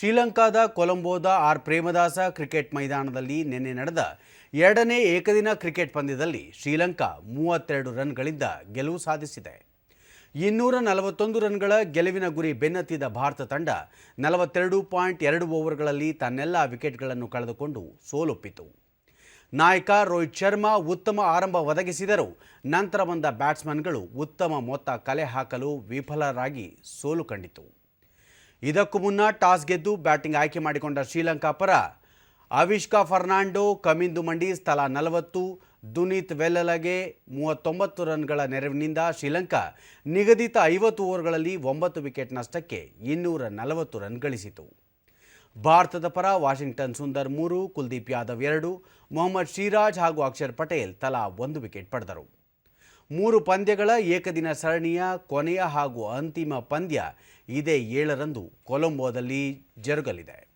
ಶ್ರೀಲಂಕಾದ ಕೊಲಂಬೋದ R Premadasa cricket ಮೈದಾನದಲ್ಲಿ ನಿನ್ನೆ ನಡೆದ ಎರಡನೇ ಏಕದಿನ ಕ್ರಿಕೆಟ್ ಪಂದ್ಯದಲ್ಲಿ ಶ್ರೀಲಂಕಾ ಮೂವತ್ತೆರಡು ರನ್ಗಳಿಂದ ಗೆಲುವು ಸಾಧಿಸಿದೆ. ಇನ್ನೂರ ನಲವತ್ತೊಂದು ರನ್ಗಳ ಗೆಲುವಿನ ಗುರಿ ಬೆನ್ನತ್ತಿದ ಭಾರತ ತಂಡ ನಲವತ್ತೆರಡು ಪಾಯಿಂಟ್ ಎರಡು ಓವರ್ಗಳಲ್ಲಿ ತನ್ನೆಲ್ಲ ವಿಕೆಟ್ಗಳನ್ನು ಕಳೆದುಕೊಂಡು ಸೋಲೊಪ್ಪಿತು. ನಾಯಕ ರೋಹಿತ್ ಶರ್ಮಾ ಉತ್ತಮ ಆರಂಭ ಒದಗಿಸಿದರೂ ನಂತರ ಬಂದ ಬ್ಯಾಟ್ಸ್ಮನ್ಗಳು ಉತ್ತಮ ಮೊತ್ತ ಕಲೆ ಹಾಕಲು ವಿಫಲರಾಗಿ ಸೋಲು ಕಂಡಿತು. ಇದಕ್ಕೂ ಮುನ್ನ ಟಾಸ್ ಗೆದ್ದು ಬ್ಯಾಟಿಂಗ್ ಆಯ್ಕೆ ಮಾಡಿಕೊಂಡ ಶ್ರೀಲಂಕಾ ಪರ ಅವಿಷ್ಕಾ ಫರ್ನಾಂಡೋ, ಕಮಿಂದು ಮಂಡಿ ತಲಾ ನಲವತ್ತು, ದುನೀತ್ ವೆಲ್ಲಲಗೆ ಮೂವತ್ತೊಂಬತ್ತು ರನ್ಗಳ ನೆರವಿನಿಂದ ಶ್ರೀಲಂಕಾ ನಿಗದಿತ ಐವತ್ತು ಓವರ್ಗಳಲ್ಲಿ ಒಂಬತ್ತು ವಿಕೆಟ್ ನಷ್ಟಕ್ಕೆ ಇನ್ನೂರ ನಲವತ್ತು ರನ್ ಗಳಿಸಿತು. ಭಾರತದ ಪರ ವಾಷಿಂಗ್ಟನ್ ಸುಂದರ್ ಮೂರು, ಕುಲ್ದೀಪ್ ಯಾದವ್ ಎರಡು, ಮೊಹಮ್ಮದ್ ಶ್ರೀರಾಜ್ ಹಾಗೂ ಅಕ್ಷರ್ ಪಟೇಲ್ ತಲಾ ಒಂದು ವಿಕೆಟ್ ಪಡೆದರು. ಮೂರು ಪಂದ್ಯಗಳ ಏಕದಿನ ಸರಣಿಯ ಕೊನೆಯ ಹಾಗೂ ಅಂತಿಮ ಪಂದ್ಯ ಇದೇ ಏಳರಂದು ಕೊಲಂಬೋದಲ್ಲಿ ಜರುಗಲಿದೆ.